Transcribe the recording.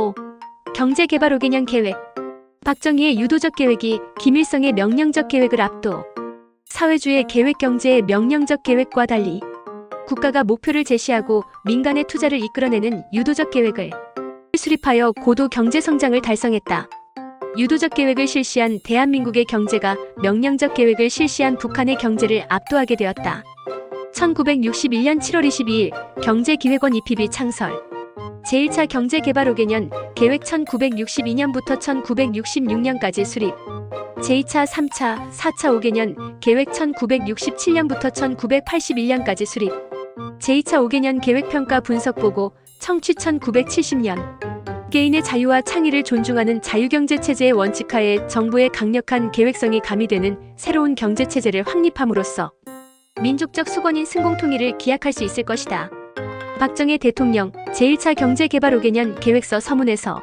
5. 경제개발 5개년 계획. 박정희의 유도적 계획이 김일성의 명령적 계획을 압도. 사회주의 계획 경제의 명령적 계획과 달리 국가가 목표를 제시하고 민간의 투자를 이끌어내는 유도적 계획을 수립하여 고도 경제 성장을 달성했다. 유도적 계획을 실시한 대한민국의 경제가 명령적 계획을 실시한 북한의 경제를 압도하게 되었다. 1961년 7월 22일 경제기획원 EPB 창설 제1차 경제개발 5개년 계획 1962년부터 1966년까지 수립. 제2차, 3차, 4차 5개년 계획 1967년부터 1981년까지 수립. 제2차 5개년 계획평가 분석보고 청취 1970년. 개인의 자유와 창의를 존중하는 자유경제체제의 원칙하에 정부의 강력한 계획성이 가미되는 새로운 경제체제를 확립함으로써 민족적 수권인 승공통일을 기약할 수 있을 것이다. 박정희 대통령 제1차 경제개발 5개년 계획서 서문에서